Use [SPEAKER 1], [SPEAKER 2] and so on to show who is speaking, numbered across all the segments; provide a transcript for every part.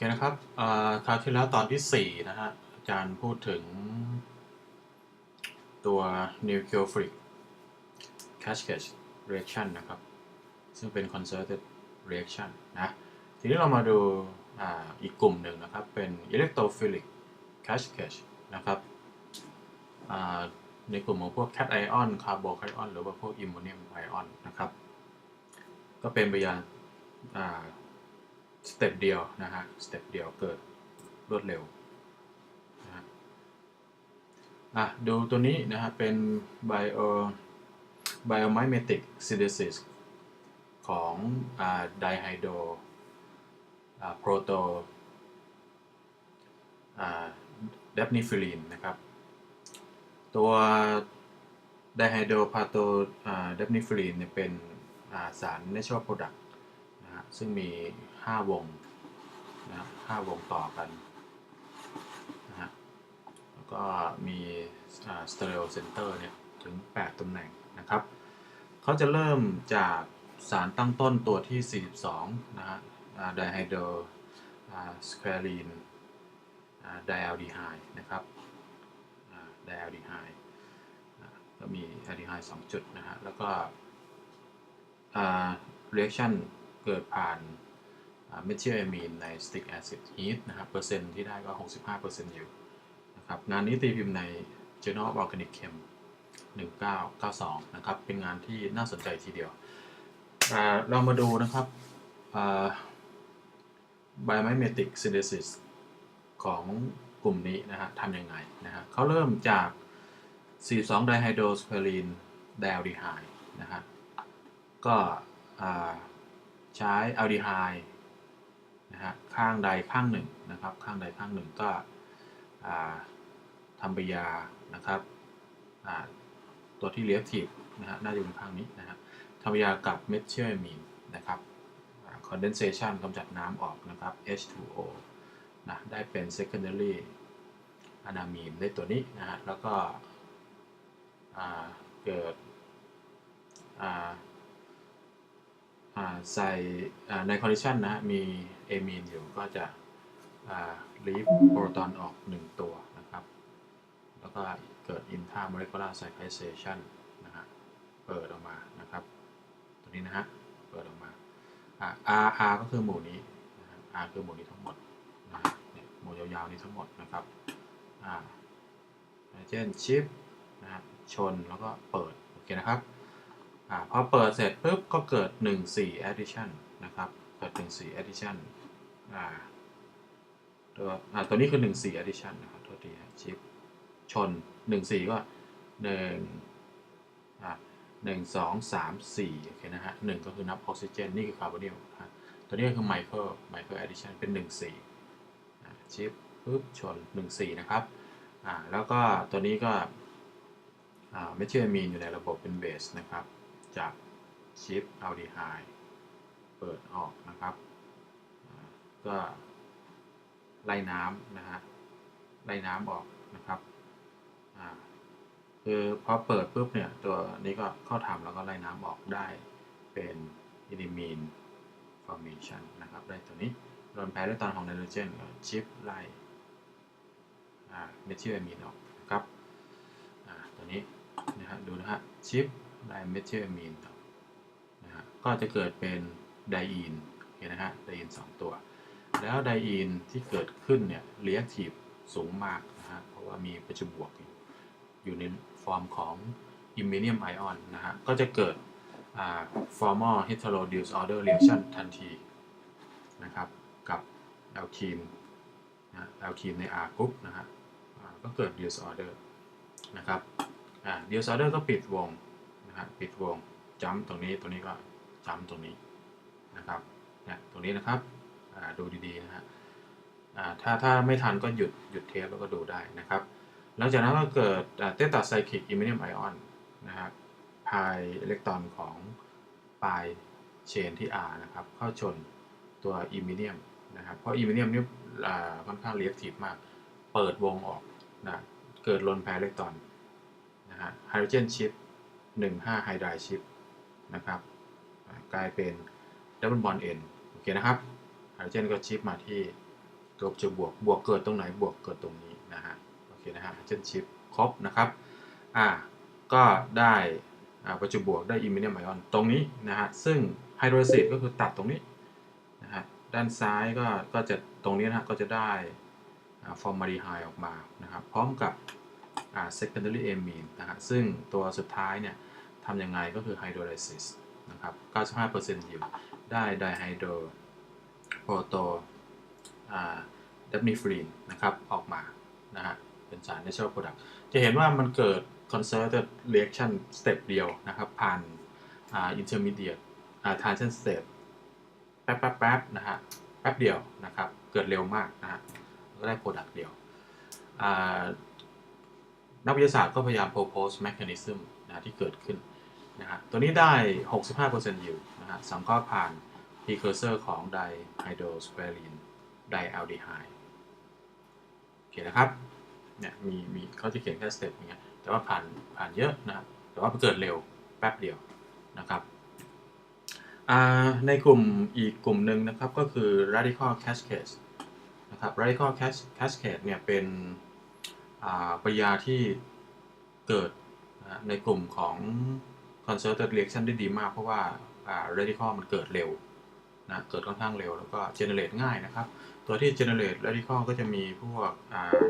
[SPEAKER 1] เคนะครับคราวที่แล้วตอนที่สี่นะฮะ อาจารย์พูดถึงตัว nucleophilic cascade reaction นะครับ ซึ่งเป็น concerted reaction นะ ทีนี้เรามาดูออีกกลุ่มหนึ่งนะครับ เป็น electrophilic cascade นะครับในกลุ่มของพวก cation carbocation หรือว่าพวก ammonium ion นะครับ ก็เป็นไปอย่างอ่า สเต็ปเดียวนะฮะสเต็ปเดียวเกิดรวดเร็วนะฮะดูตัวนี้นะฮะเป็น bio biomimetic synthesis ของไดไฮโดโปรโตเดปนิฟิลีนนะครับ ตัวไดไฮโดพาโตเดปนิฟิลีนเนี่ยเป็นสาร natural product ซึ่งมี 5 วงนะฮะ5วงต่อกันนะฮะแล้วก็มีสเตอริโอเซนเตอร์เนี่ยถึง 8ตำแหน่งนะครับเขาจะเริ่มจากสารตั้งต้นตัวที่ 42 นะฮะไดไฮโดรสแควรีนไดแอลดีไฮนะครับไดแอลดีไฮก็มีแอลดีไฮ2จุดนะฮะแล้วก็ reaction เกิดผ่านเมทิลเอมีนใน stick acid heat นะครับ เปอร์เซ็นต์ที่ได้ก็ 65%อยู่นะครับ งานนี้ตีพิมพ์ใน Journal of Organic Chem 1992 นะครับ เป็นงานที่น่าสนใจทีเดียว เรามาดูนะครับ biomimetic synthesis ของกลุ่มนี้นะฮะทำยังไงนะฮะเขาเริ่มจาก 42 dihydrospirine dialdehyde นะฮะก็ ใช้อัลดีไฮด์นะฮะข้างใดข้างหนึ่งนะครับ ข้างใดข้างหนึ่งก็ทำปฏิกิริยานะครับตัวที่เรียกทีฟนะฮะน่าจะเป็นข้างนี้นะฮะทำปฏิกิริยากับเมทิลเอมีนนะครับคอนเดนเซชันกำจัดน้ำออกนะครับ H2O นะได้เป็น secondary อะนามีนได้ตัวนี้นะฮะแล้วก็เกิด ใส่ในคอนดิชันนะมีเอมีนอยู่ก็จะลีฟโปรตอนออก 1 ตัวนะครับ แล้วก็เกิดอินทาโมเลกุลาร์ไซคลิเซชันนะฮะเปิดออกมานะครับ ตัวนี้นะฮะเปิดออกมา R R ก็คือหมู่นี้นะ R คือหมู่นี้ทั้งหมดนะฮะหมู่ยาวๆนี้ทั้งหมดนะครับเช่นชิปนะฮะชนแล้วก็เปิด โอเคนะครับ อพอเปิดเสร็จปุ๊บก็เกิด 1 4 addition นะครับ เกิด 1 4 addition อ่าตัวอ่าตัวนี้คือ 1 4 addition นะครับโทษทีชิปชน 1 4 ก็ 1 อ่า1 2 3 4โอเคนะฮะ1ก็คือนับออกซิเจน นี่คือคาร์บอนิลตัวนี้ก็คือไมเคิลไมเคิลแอดดิชันเป็น1 4ชิปปุ๊บชน1 4นะครับอ่าแล้วก็ตัวนี้ก็อ่าเมทิลมีนอยู่ในระบบเป็นเบสนะครับ จากชิปอัลดีไฮด์เปิดออกนะครับ ก็ไล่น้ำนะฮะไล่น้ำออกนะครับคือพอเปิดปุ๊บเนี่ยตัวนี้ก็เข้าทำแล้วก็ไล่น้ำออกได้เป็นอินิมีนฟอร์เมชันนะครับได้ตัวนี้โดนแพ้ด้วยตอนของไนโตรเจนชิปไล่เมทิลอะมีนออกนะครับตัวนี้นะฮะดูนะฮะชิป ไดเมทิลอมีนนะฮะก็จะเกิดเป็นไดอีนเห็นนะฮะไดอีน2 ตัว แล้วไดอีนที่เกิดขึ้นเนี่ยเรียกทีฟสูงมากนะฮะเพราะว่ามีประจุบวกอยู่อยู่ในฟอร์มของอิมเมเนียมไอออนนะฮะก็จะเกิด formal hetero disorder reaction ทันทีนะครับกับแอลคีนนะแอลคีนใน R กรุ๊ปนะฮะก็เกิด disorder นะครับอ่า disorder ก็ปิดวง นะฮะปิดวงจัมตรงนี้ตรงนี้ก็จัมตรงนี้นะครับเนี่ยตรงนี้นะครับดูดีๆนะฮะถ้าถ้าไม่ทันก็หยุดหยุดเทปแล้วก็ดูได้นะครับหลังจากนั้นก็เกิดเตตาไซคลิกอิมเมเนียมไอออนนะครับพายอิเล็กตรอนของปลายเชนที่ R นะครับเข้าชนตัวอิมเมเนียมนะครับเพราะอิมเมเนียมนี่ค่อนข้างเรียกทีฟมาก เปิดวงออกนะเกิดลนแพรอิเล็กตรอนนะฮะไฮโดรเจนชิป 15ไฮไดรชิปนะครับกลายเป็นดับเบิลบอลเอ็นโอเคนะครับไฮโดรเจนก็ชิปมาที่ตัวประจุบวกบวกเกิดตรงไหนบวกเกิดตรงนี้นะฮะโอเคนะฮะไฮเช่นชิปครบนะครับอ่าก็ได้อ่าประจุบวกได้อิมมิเนียมไอออนตรงนี้นะฮะซึ่งไฮโดรซิตก็คือตัดตรงนี้นะฮะด้านซ้ายก็ก็จะตรงนี้นะฮะก็จะได้ฟอร์มาลีไฮออกมานะครับพร้อมกับอ่า secondary amine นะฮะซึ่งตัวสุดท้ายเนี่ย ทำยังไงก็คือ hydrolysis นะครับ 95%อยู่ได้ไดไฮโดรโปรโตดับนิฟรีนนะครับ ออกมานะฮะเป็นสาร natural product จะเห็นว่ามันเกิด concerted reaction step เดียวนะครับ ผ่านอ่า intermediate อ่า transition step แป๊บแป๊บแป๊บนะฮะแป๊บเดียวนะครับ เกิดเร็วมากนะฮะก็ได้ product เดียว นักวิทยาศาสตร์ก็พยายาม propose mechanism นะที่เกิดขึ้น นะฮะตัวนี้ได้ 65%อยู่นะฮะสังเคราะห์ผ่าน precursor ของไดไฮโดรสเปรีนไดอัลดีไฮโอเคนะครับเนี่ยมีมีเขาจะเขียนแค่สเต็ปอย่างเงี้ยแต่ว่าผ่านผ่านเยอะนะครับแต่ว่าเกิดเร็วแป๊บเดียวนะครับในกลุ่มอีกกลุ่มหนึ่งนะครับก็คือ radical cascade นะครับ radical cascade เนี่ยเป็นปริยาที่เกิดในกลุ่มของ concerted reaction ได้ดีมาก เพราะว่าอ่า radical มันเกิดเร็วนะเกิดค่อนข้างเร็วแล้วก็ generate ง่ายนะครับ ตัวที่ generate radical ก็จะมีพวกอ่า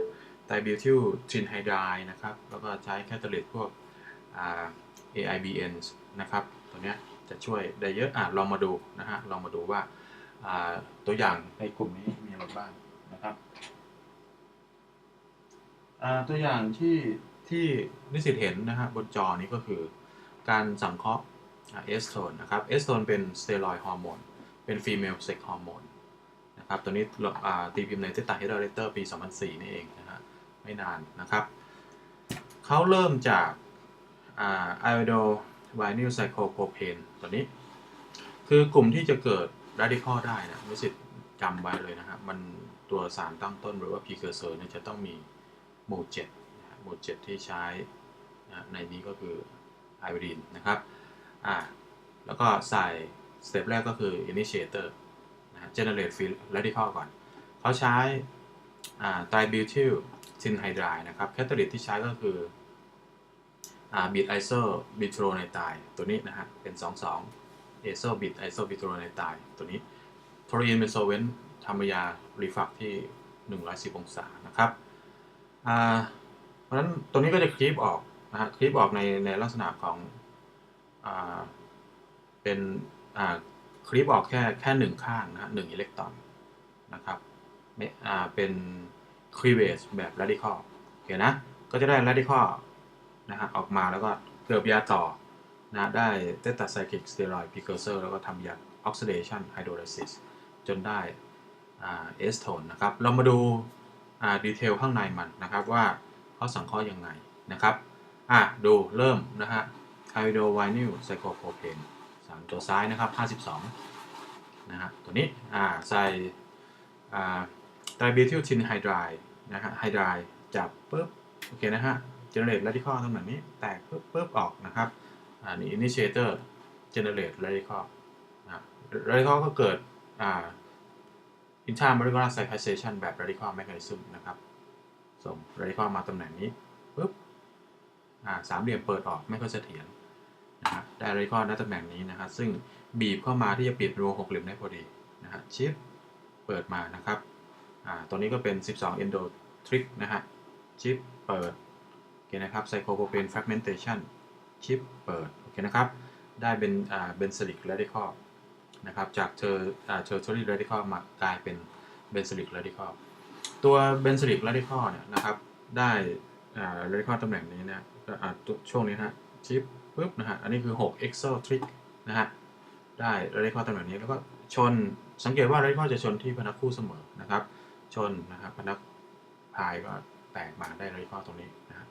[SPEAKER 1] ไดบิวทิลทรินไฮดนะครับ แล้วก็ใช้แคตาลิสพวกอ่า AIBN นะครับ ตัวเนี้ยจะช่วยได้เยอะอะลองมาดูนะฮะ ลองมาดูว่าตัวอย่างในกลุ่มนี้มีอะไรบ้างนะครับตัวอย่างที่ที่นิสิตเห็นนะฮะบนจอนี้ก็คือ การสังเคราะห์เอสโทนนะครับเอสโทนเป็นสเตียรอยฮอร์โมนเป็นฟีเมลเซ็กฮอร์โมนนะครับตัวนี้ตีพิมพ์ในเซตาเฮดเรเตอร์ปี 2004 นี่เองนะฮะไม่นานนะครับเขาเริ่มจากไอโอโดไวนิลไซโคโพเพนตัวนี้ คือกลุ่มที่จะเกิด radical ได้นะไม่สิทธิ์จำไว้เลยนะฮะมันตัวสารตั้งต้นหรือว่า precursor เนี่ยจะต้องมีโมเจ็ดโมเจ็ดที่ใช้นะในนี้ก็คือ ไอโอดีนนะครับอ่าแล้วก็ใส่สเต็ปแรกก็คือ initiator นะ generate free radical ก่อน เขาใช้อ่าไตรบิวทิลซินไฮดรายนะครับ แคตตาลิสที่ใช้ก็คืออ่าบิดไอโซบิโทรไนไตตัวนี้นะฮะ เป็น 22เอโซบิดไอโซบิโทรไนไตตัวนี้โทรีนเป็นโซเวนทำยารีฟักที่ 110 องศานะครับอ่าเพราะฉะนั้นตัวนี้ก็จะคลิปออก นะฮะคลิปออกในในลักษณะของอ่าเป็นอ่าคลิปออกแค่แค่หนึ่งข้างนะฮะหนึ่งอิเล็กตรอนนะครับไม่อ่าเป็น cleavage แบบ radical โอเคนะ ก็จะได้ radical นะฮะออกมาแล้วก็เกิดยาต่อนะได้ tetracyclic steroid precursor แล้วก็ทำยา oxidation hydrolysis จนได้อ่า acetone นะครับ เรามาดูอ่าดีเทลข้างในมันนะครับว่าเขาสังเคราะห์ยังไงนะครับ อะ ดูเริ่มนะฮะ hydrovinyl cyclopropane สารตัวซ้ายนะครับ 52 นะฮะ ตัวนี้ อ่า ใส่อ่าไตรบิทิลทินไฮดรายนะฮะไฮดรายจับปุ๊บ โอเคนะฮะ generate radical ตำแหน่งนี้ แตกปุ๊บปุ๊บออกนะครับอ่านี่ initiator generate radical นะ radical ก็เกิดอ่า intramolecular cyclization แบบ radical mechanism นะครับ ส่ง radical มาตำแหน่งนี้ปุ๊บ สามเหลี่ยมเปิดออกไม่ค่อยเสถียรนะฮะได้ radical ได้ตำแหน่งนี้นะครับ ซึ่งบีบเข้ามาที่จะปิดรูหกเหลี่ยมได้พอดีนะฮะชิปเปิดมานะครับตัวนี้ก็เป็น 12 endo trick นะฮะชิปเปิดโอเคนะครับ cyclopropane fragmentation ชิปเปิดโอเคนะครับ ได้เป็นอ่า benzelic radical นะครับ จากเทอร์อ่า tertiary radical มากลายเป็น benzelic radical ตัว benzelic radical เนี่ยนะครับ ได้ อ่า radical ตำแหน่งนี้นี่ยก็อ่าช่วงนี้นะฮะชิปปุ๊บนะฮะอันนี้คือ 6 exo trick นะฮะได้ radical ตำแหน่งนี้แล้วก็ชนสังเกตว่า radical จะชนที่พนักคู่เสมอนะครับชนนะครับพนักพายก็แตกมาได้ radical ตรงนี้นะฮะ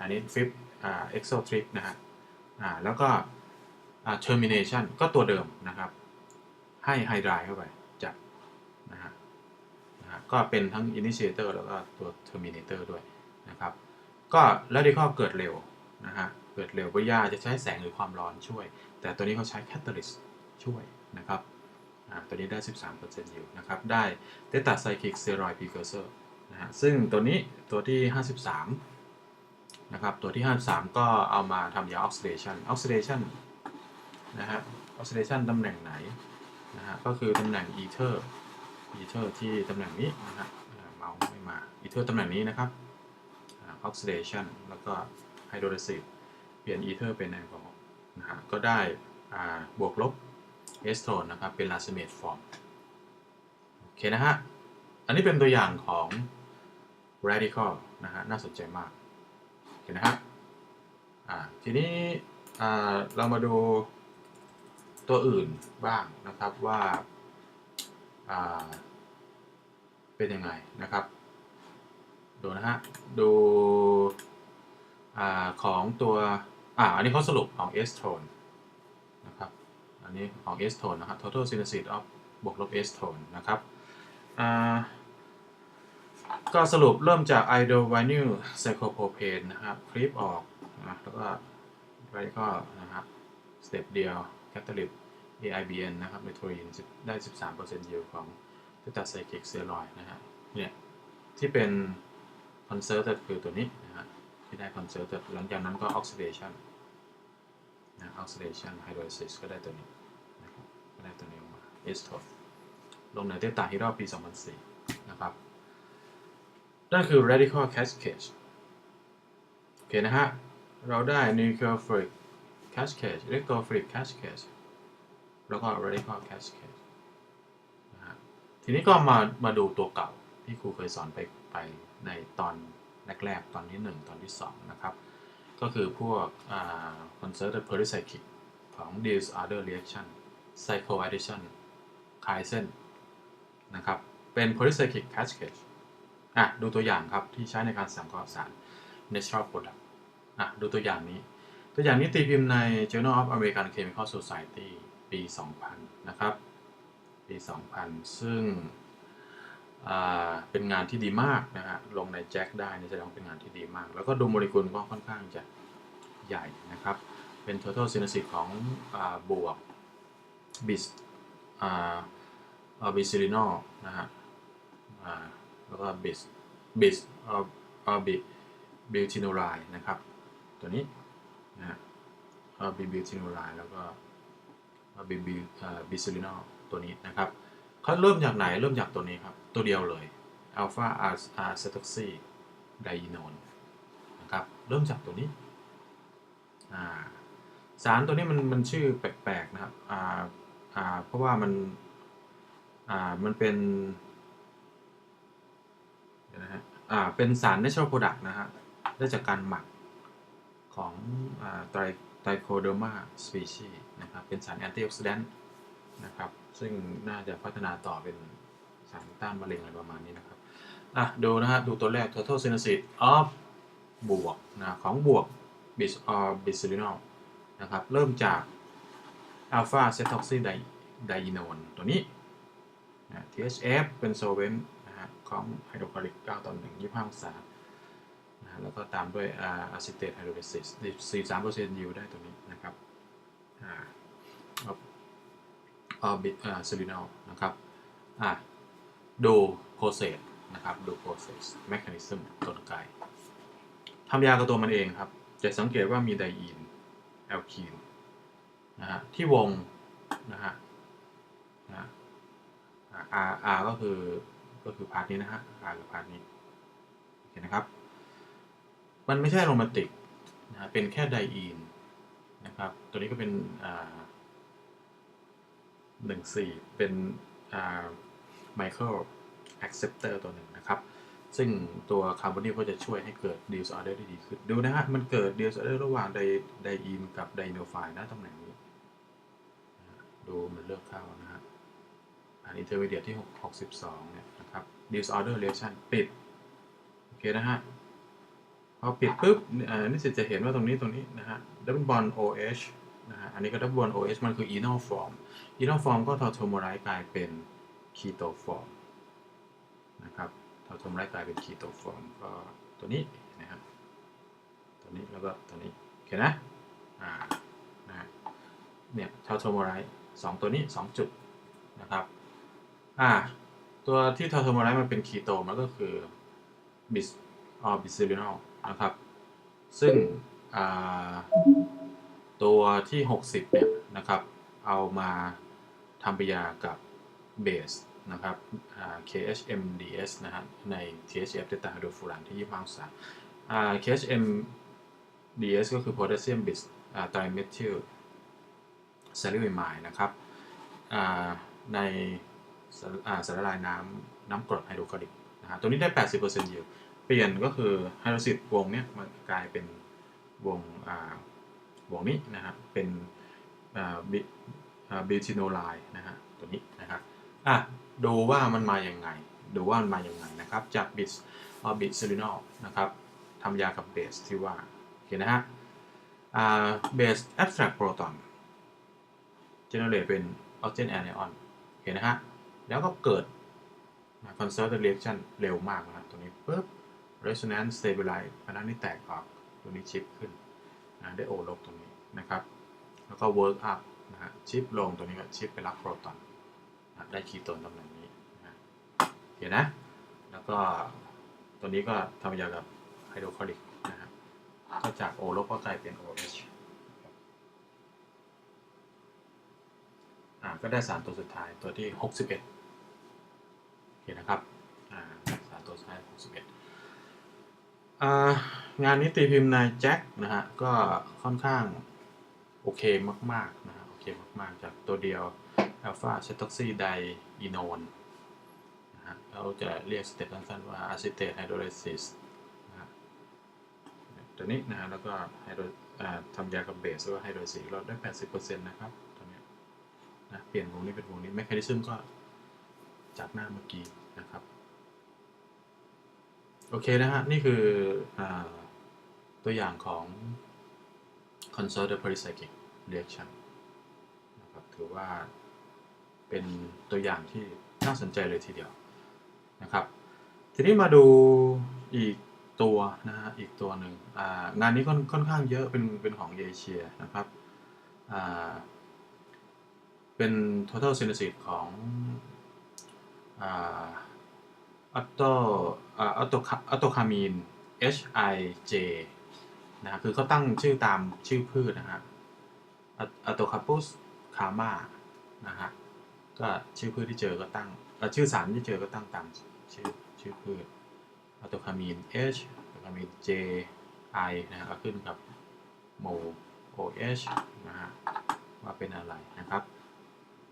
[SPEAKER 1] อันนี้ flip อ่า exo trick นะฮะอ่าแล้วก็อ่า termination ก็ตัวเดิมนะครับให้ไฮดรายเข้าไปจับนะฮะนะฮะก็เป็นทั้ง initiator แล้วก็ตัว terminator ด้วยนะครับ ก็ radical เกิดเร็วนะฮะเกิดเร็วปริยาจะใช้แสงหรือความร้อนช่วย แต่ตัวนี้เขาใช้ catalyst ช่วยนะครับตัวนี้ได้ 13%อยู่นะครับ ได้ Theta Cyclic Steroid Precursor นะฮะซึ่งตัวนี้ตัวที่ 53 นะครับ ตัวที่ 53 ก็เอามาทำยา oxidation oxidation นนะฮะ oxidation ตำแหน่งไหนนะฮะก็คือตำแหน่ง ether ether ที่ตำแหน่งนี้นะฮะเมาส์ไม่มา ether ตำแหน่งนี้นะครับ oxidation แล้วก็ hydrolysis เปลี่ยน ether เป็นแอลกอฮอล์นะฮะก็ได้บวกลบเอสโทรนนะครับเป็น racemate form โอเคนะฮะ อันนี้เป็นตัวอย่างของ radical นะฮะน่าสนใจมากโอเคนะฮะทีนี้เรามาดูตัวอื่นบ้างนะครับว่าเป็นยังไงนะครับ ดูนะฮะ ดูอ่าของตัวอ่าอันนี้เขาสรุปของ S tone นะครับ อันนี้ของ S tone นะครับ total synthesis of บวกลบ S tone นะครับอ่าก็สรุปเริ่มจาก i d o v i n y l cyclopropane นะครับ คลิปออกนะแล้วก็ไปก็นะครับ สเต็ปเดียว catalyst AIBN นะครับเมโทรีนได้ 13%ยิวของ t e t a c y c l i c steroid นะฮะเนี่ยที่เป็น concerted คือตัวนี้นะฮะที่ได้ concerted หลังจากนั้นก็ oxidation นะ oxidation hydrolysis ก็ได้ตัวนี้นะครับก็ได้ตัวนี้ออกมา e s t o ลงในเตตาฮีโร่ปี 2004 นะครับ นั่นคือ radical cascade โอเคนะฮะ เราได้ nucleophilic cascade electrophilic cascade แล้วก็ radical cascade นะฮะ ทีนี้ก็มา มาดูตัวเก่าที่ครูเคยสอนไป ไปในตอนแรกๆ ตอนที่ 1 ตอนที่ 2 นะครับ ก็คือพวก concerted pericyclic ของ disorder reaction cycloaddition k a i s e n นะครับ เป็น pericyclic cascade อะ ดูตัวอย่างครับ ที่ใช้ในการสังเคราะห์สาร natural product อะ ดูตัวอย่างนี้ ตัวอย่างนี้ตีพิมพ์ใน Journal of American Chemical Society ปี 2000 นะครับ ปี 2000 ซึ่ง เป็นงานที่ดีมากนะฮะลงในแจ็คได้นี่แสดงว่าเป็นงานที่ดีมาก แล้วก็ดูโมเลกุลก็ค่อนข้างจะใหญ่นะครับ เป็น total synthesis ของอบวก bis อ่าบิซิลินอลนะฮะแล้วก็ bis bis อ่าอ่าบิบิวทิโนไรนะครับ ตัวนี้นะฮะอ่าบิบิวทิโนไรแล้วก็อ่าบิบิบิซิลินอลตัวนี้นะครับ เขาเริ่มจากไหนเริ่มจากตัวนี้ครับ ตัวเดียวเลยอัลฟาอาร์อาร์เซตอกซีไดโนนนะครับ เริ่มจากตัวนี้สารตัวนี้มันมันชื่อแปลกๆนะครับเพราะว่ามันมันเป็นเดี๋ยวนะฮะเป็นสาร natural product นะฮะได้จากการหมักของไตรไตรโคเดอร์มาสปีชีนะครับ เป็นสารแอนตี้ออกซิแดนต์นะครับ ซึ่งน่าจะพัฒนาต่อเป็นสารต้านมะเร็งอะไรประมาณนี้นะครับอะดูนะฮะ ดูตัวแรก total synthesis of บวกนะของบวก bis or bisolinol นะครับ เริ่มจาก alpha cetoxy diinone ตัวนี้นะ THF เป็นโซเวนนะฮะของไฮโดรคลอริก 9 ต่อ 1 25องศานะแล้วก็ตามด้วยอะซิเตตไฮโดรลิซิส43%ยิวได้ตัวนี้นะครับอ่า เอาเอาบิอ่าซิลินอลนะครับอะดูโปรเซสนะครับดูโปรเซสแมคานิซึมกลไกทำยากับตัวมันเองครับ จะสังเกตว่ามีไดอีนแอลคีนนะฮะที่วงนะฮะนะ R R ก็คือก็คือพาร์ทนี้นะฮะ R กับพาร์ทนี้โอเคนะครับ มันไม่ใช่โรแมนติกนะเป็นแค่ไดอีนนะครับ ตัวนี้ก็เป็นอ่า หนึ่งสี่เป็นไมเคิลแอคเซปเตอร์ตัวหนึ่งนะครับ ซึ่งตัวคาร์บอนิลก็จะช่วยให้เกิดดิวส์ออเดอร์ได้ดีขึ้น ดูนะฮะ มันเกิดดิวส์ออเดอร์ระหว่างไดไดอีนกับไดโนไฟล์นะตำแหน่งนี้ ดูมันเลือกเข้านะฮะอันอินเทอร์เมเดียที่ 62 เนี่ยนะครับ disorder reaction ปิด โอเคนะฮะพอปิดปุ๊บอ่อนี่สิจะเห็นว่าตรงนี้ตรงนี้นะฮะ double bond OH นะฮะ อันนี้ก็ double bond OH มันคือ enol form enol form ก็ทอโทโมไรกลายเป็น keto form นะครับทอโทโมไรกลายเป็น keto form ก็ตัวนี้นะฮะตัวนี้แล้วก็ตัวนี้โอเคนะอ่านะเนี่ยทอโทโมไรสองตัวนี้สองจุดนะครับอ่าตัวที่ทอร์โทโมไลท์มันเป็นคีโตมันก็คือบิสออบิซิลินอลนะครับซึ่งอ่าตัวที่ 60เนี่ยนะครับ เอามา ทำปยากับเบสนะครับ KHMDS นะฮะใน THF เตตาไฮโดรฟูรานที่25องศาอ่า KHMDS ก็คือโพแทสเซียมบิสไตรเมทิลซาลิวิมายนะครับอ่าในสารอ่าสารละลายน้ำน้ำกรดไฮโดรคลอริกนะฮะตัวนี้ได้ 80%อยู่ เปลี่ยนก็คือไฮโดรซิตวงเนี้ยมันกลายเป็นวงอ่าวงนี้นะฮะเป็น อ่าบิอ่าบิวทิโนไลน์นะฮะตัวนี้นะครับอะดูว่ามันมาอย่างไง ดูว่ามันมาอย่างไงนะครับจากบิสออบิซิลินอลนะครับทำยากับเบสที่ว่าโอเคนะฮะอ่าเบสแอบสแตรกโปรตอน generate เป็น oxygen anion เห็นนะฮะแล้วก็เกิด conserved reaction เร็วมากนะครับตรงนี้ปุ๊บ resonance stabilize พนันนี่แตกออกตรงนี้ชิปขึ้นนะได้โอลบตรงนี้นะครับ แล้วก็ work up นะ ฮะชิปลงตรงนี้ก็ชิปไปรับโปรตอนนะได้คีโตนตำแหน่งนี้นะเห็นนะ แล้วก็ตัวนี้ก็ทำยากับไฮโดรคลอริกนะฮะก็จาก O ลบก็กลายเป็น OH อ่าก็ได้สารตัวสุดท้ายตัวที่ 61โอเคนะครับอ่าสารตัวสุดท้าย 61อ่างานนี้ตีพิมพ์ในแจ็คนะฮะก็ค่อนข้างโอเคมากๆนะ ฮะโอเคมากๆ จากตัวเดียวอัลฟาเชตอกซีไดอีโนนนะฮะเราจะเรียกสเต็ปสั้นๆว่าอะซิเตตไฮโดรไลซิสนะฮะตัวนี้นะฮะแล้วก็ไฮโดรทำยากับเบสว่าไฮโดรซีลดได้ 80%นะครับตัวนี้นะเปลี่ยนวงนี้เป็นวงนี้แมคคานิซึมก็จากหน้าเมื่อกี้นะครับโอเคนะฮะ นี่คืออตัวอย่างของ conserved pericyclic reaction ถือว่าเป็นตัวอย่างที่น่าสนใจเลยทีเดียวนะครับ ทีนี้มาดูอีกตัวนะฮะอีกตัวหนึ่งงานนี้ค่อนค่อนข้างเยอะเป็นเป็นของเอเชียนะครับเป็น total synthesis ของอัตโตอัตโตอัตโตคามีน HIJ นะฮะคือเขาตั้งชื่อตามชื่อพืชนะฮะอัตโตคาปุส คามานะฮะก็ชื่อพืชที่เจอก็ตั้งอ่อชื่อสารที่เจอก็ตั้งตามชื่อชื่อพืชอัตโตคามีน H อัตโตคามีน J I นะฮะก็ขึ้นกับโม OH นะฮะว่าเป็นอะไรนะครับ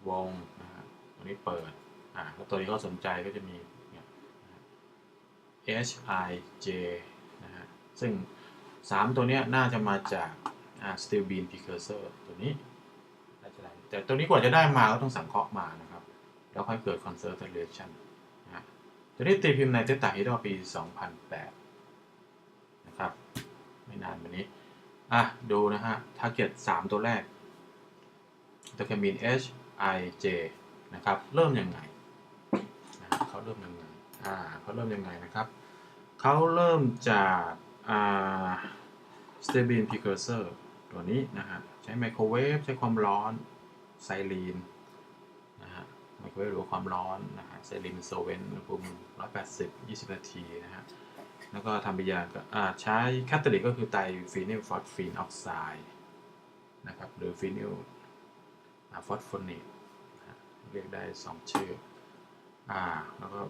[SPEAKER 1] วงนะฮะตัวนี้เปิดอ่าแล้วตัวนี้ก็สนใจก็จะมีเนี่ย H I J นะฮะซึ่ง 3 ตัวเนี้ยน่าจะมาจากอ่า steel beam precursor ตัวนี้ แต่ตัวนี้กว่าจะได้มาก็ต้องสังเคราะห์มานะครับ แล้วค่อยเกิด conserved reaction นะตัวนี้ตีพิมพ์ในเตตาฮิโดปี 2008 นะครับ ไม่นานมานี้ อะ ดูนะฮะ target 3 ตัวแรกตัวเคมีน H I J นะครับ เริ่มยังไงนะเขาเริ่มยังไง อ่าเขาเริ่มยังไงนะครับ เขาเริ่มจากอ่า stabilin precursor ตัวนี้นะฮะ ใช้ไมโครเวฟใช้ความร้อน ไซลีนนะฮะไมโครเวฟหรือความร้อนนะฮะไซลีนโซเวนอุณหภูมิ180 20 นาทีนะฮะแล้วก็ทำปฏิกิริยากับอ่าใช้แคตาลิกก็คือไตรฟีนิลฟอสฟีนออกไซด์นะครับหรือฟีนิลฟอสโฟเนตเรียกได้ 2 ชื่ออ่าแล้วก็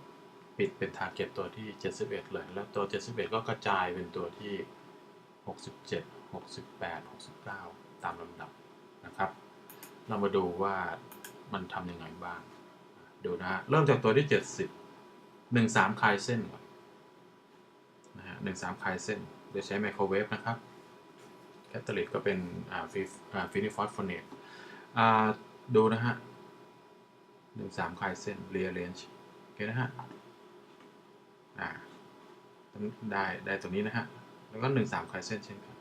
[SPEAKER 1] ปิดเป็นทาร์เก็ตตัวที่ 71 เลย แล้วตัว 71 ก็กระจายเป็นตัวที่ 67 68 69 ตามลำดับนะครับ เรามาดูว่ามันทำยังไงบ้าง ดูนะฮะเริ่มจากตัวที่ 70 13คลายเส้นก่อนนะฮะ13คลายเส้น โดยใช้ไมโครเวฟนะครับแคตาลิกก็เป็นฟิฟินิฟอสโฟเนตดูนะฮะหนึ่งสามคลายเส้นเรียเรนจ์โอเคนะฮะได้ได้ตรงนี้นะฮะ แล้วก็หนึ่งสามคลายเส้นเช่นกัน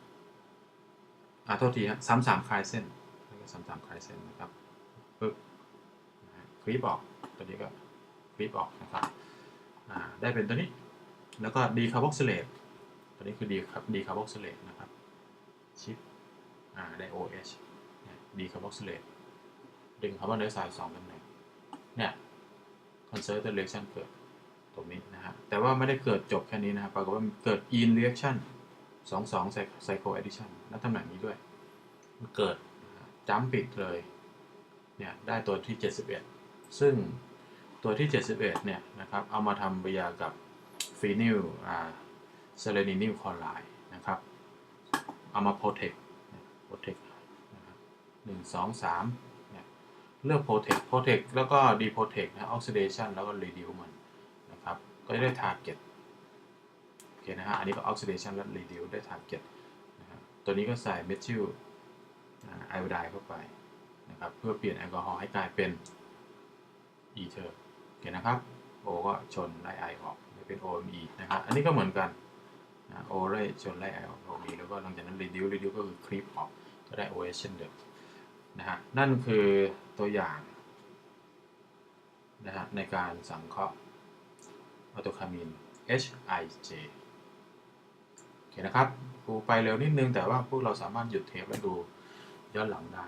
[SPEAKER 1] อ่าโทษทีฮะสามสามคลายเส้น แล้วก็สามสามคลายเส้นนะครับปึ๊บคลิปออกตัวนี้ก็คลิปออกนะครับได้เป็นตัวนี้ แล้วก็ดีคาร์บอกซิเลตตัวนี้คือดีครับดีคาร์บอกซิเลตนะครับชิปได้ OH ดีคาร์บอกซิเลตดึงคาร์บอนไดออกไซด์สองตำแหน่งเนี่ย conservative reaction เกิดตรงนี้นะฮะแต่ว่าไม่ได้เกิดจบแค่นี้นะครับปรากฏว่าเกิด in reaction 22 cycle addition และตำแหน่งนี้ด้วย มันเกิด จัมปิดเลยเนี่ยได้ตัวที่ 71 ซึ่งตัวที่ 71เนี่ยนะครับเอามาทำปฏิกิริยากับฟีนิลอ่าเซเลนินิลคลอไรด์นะครับเอามาโปรเทคโปรเทคนะครับหนึ่งสองสามเนี่ยเลือกโปรเทคโปรเทคแล้วก็ดีโปรเทคนะออกซิเดชันแล้วก็รีดิวมันนะครับก็จะได้ทาร์เก็ตโอเคนะฮะอันนี้ก็ออกซิเดชันและรีดิวได้ทาร์เก็ตนะครับตัวนี้ก็ใส่เมทิล ไอโอไดเข้าไปนะครับเพื่อเปลี่ยนแอลกอฮอล์ให้กลายเป็นอีเทอร์โอเคนะครับโอก็ชนไล่ไอออกเป็น OMe นะครับอันนี้ก็เหมือนกันนะโอไล่ชนไล่ไอออก OMe แล้วก็หลังจากนั้น reduce reduce ก็คือคลิปออกก็ได้ OS เช่นเดิมนะฮะนั่นคือตัวอย่างนะฮะในการสังเคราะห์อัตโคามิน HIJ โอเคนะครับครูไปเร็วนิดนึงแต่ว่าพวกเราสามารถหยุดเทปแล้วดู ย้อนหลังได้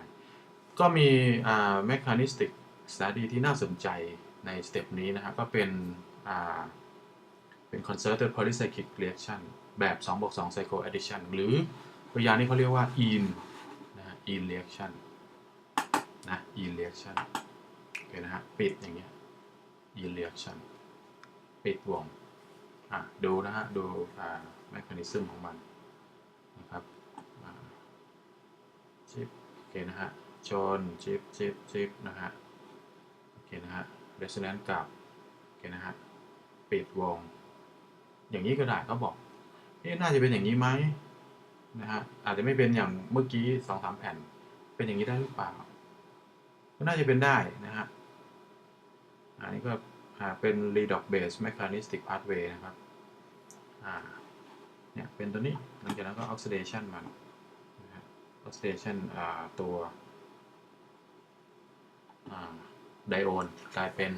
[SPEAKER 1] ก็มีอ่า mechanistic study ที่น่าสนใจในสเต็ปนี้นะครับ ก็เป็นเป็น concerted polycyclic reaction แบบ2บวก2 cycle addition หรือปริยานี้เขาเรียกว่า in นะฮะ in reaction นะ in reaction โอเคนะฮะปิดอย่างเงี้ย in reaction ปิดวง อะ ดูนะฮะ ดูอ่า mechanism ของมันนะครับอ่าชิปโอ เคนะฮะ ชน ชิปชิปชิปนะฮะ โอเคนะฮะ resonance กลับ โอเคนะฮะ ปิดวง อย่างนี้ก็ได้ก็บอกเอ๊ะน่าจะเป็นอย่างนี้ไหมนะฮะ อาจจะไม่เป็นอย่างเมื่อกี้สองสามแผ่น เป็นอย่างนี้ได้หรือเปล่า ก็น่าจะเป็นได้นะฮะ อันนี้ก็เป็น redox base mechanistic pathway นะครับ อ่า เนี่ย เป็นตัวนี้ หลังจากนั้นก็ oxidation มันะ oxidation ตัวไดโอนกลายเป็น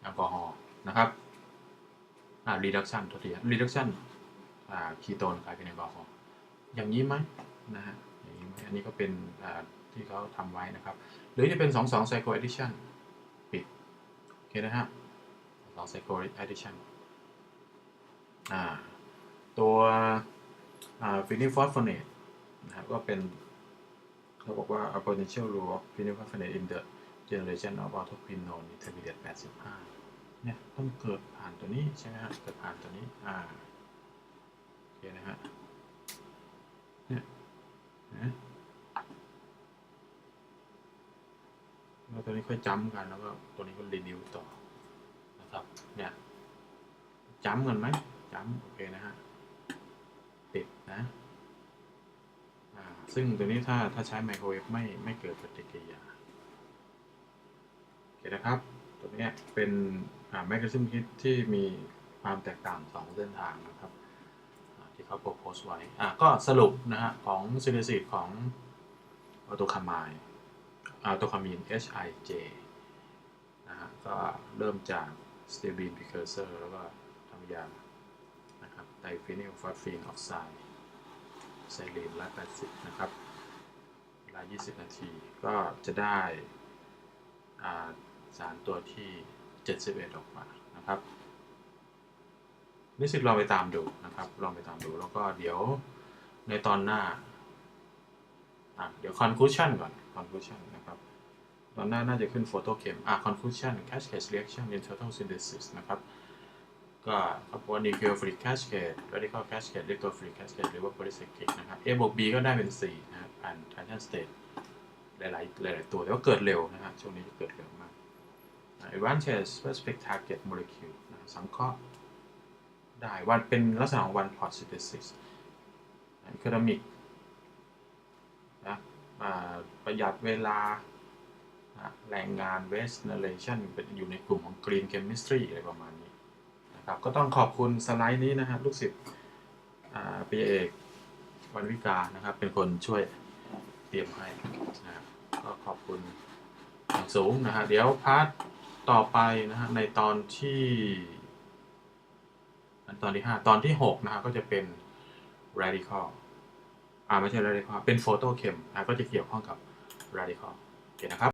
[SPEAKER 1] แอลกอฮอล์นะครับอ่า reduction โทษที reduction อ่าคีโตนกลายเป็นแอลกอฮอล์อย่างนี้ไหมนะฮะอย่างนี้ไหมอันนี้ก็เป็นที่เขาทำไว้นะครับ หรือจะเป็น 2 2 cycle addition ปิด โอเคนะฮะ2 cycle addition อ่าตัวอ่า phenylphosphonate นะครับก็เป็นเขาบอกว่า a potential role of phenylphosphonate in the generation of autoquinone intermediate 85 เนี่ย ต้องเกิดผ่านตัวนี้ใช่ไหมฮะเกิดผ่านตัวนี้ อ่า โอเคนะฮะ เนี่ยนะแล้วตัวนี้ค่อยจ้ำกันแล้วก็ตัวนี้ก็รีดิวต่อนะครับ เนี่ย จ้ำกันไหมจ้ำโอเคนะฮะ ติดนะ ซึ่งตัวนี้ถ้าถ้าใช้ไมโครเวฟไม่ไม่เกิดปฏิกิริยาโอเคนะครับ ตัวนี้เป็นแมกกาซิมคิดที่มีความแตกต่างสองเส้นทางนะครับ ที่เขาโพสต์ไว้ก็สรุปนะฮะของซินเนซิสของอัตโตคามายอัตโตคามีน HIJ นะฮะก็เริ่มจากสเตบีนพิเคอร์เซอร์แล้วก็ทำยานะครับไดฟินิลฟอสฟีนออกไซด์ ไซลีน180นะครับเวลา 20 นาทีก็จะได้สารตัวที่ 71 ออกมานะครับนิสิตลองไปตามดูนะครับ ลองไปตามดูแล้วก็เดี๋ยวในตอนหน้า เดี๋ยว conclusion ก่อน conclusion นะครับ ตอนหน้าน่าจะขึ้น photo chem อะ conclusion cascade reaction in total synthesis นะครับ ก็ครอบครัวนิวเคลียร์ฟลิกแคชเกตรดิคอาแคชเกตเรียกตัวฟลิกแคชเกตหรือว่าโพลิเซกิกนะครับ A บวก B ก็ได้เป็น 4 นะครับอันทันชันสเตตหลายๆหลายๆตัว แต่ว่าเกิดเร็วนะครับช่วงนี้เกิดเร็วมาก Advances specific target molecule นะสังเคราะห์ได้วันเป็นลักษณะของวั one pot synthesis เคอร์มิกนะประหยัดเวลาแรงงานเวสต์ generation เป็นอยู่ในกลุ่มของกรีนเคมีสตรีอะไรประมาณนี้ ครับก็ต้องขอบคุณสไลด์นี้นะฮะลูกศิษย์อ่าปีเอกวันวิกานะครับ เป็นคนช่วยเตรียมให้นะครับก็ขอบคุณอย่างสูงนะฮะเดี๋ยวพาร์ทต่อไปนะฮะในตอนที่อันตอนที่ห้าตอนที่หกนะฮะก็จะเป็น radical อ่าไม่ใช่ radical เป็น photo chem นะก็จะเกี่ยวข้องกับ radical โอเคนะครับ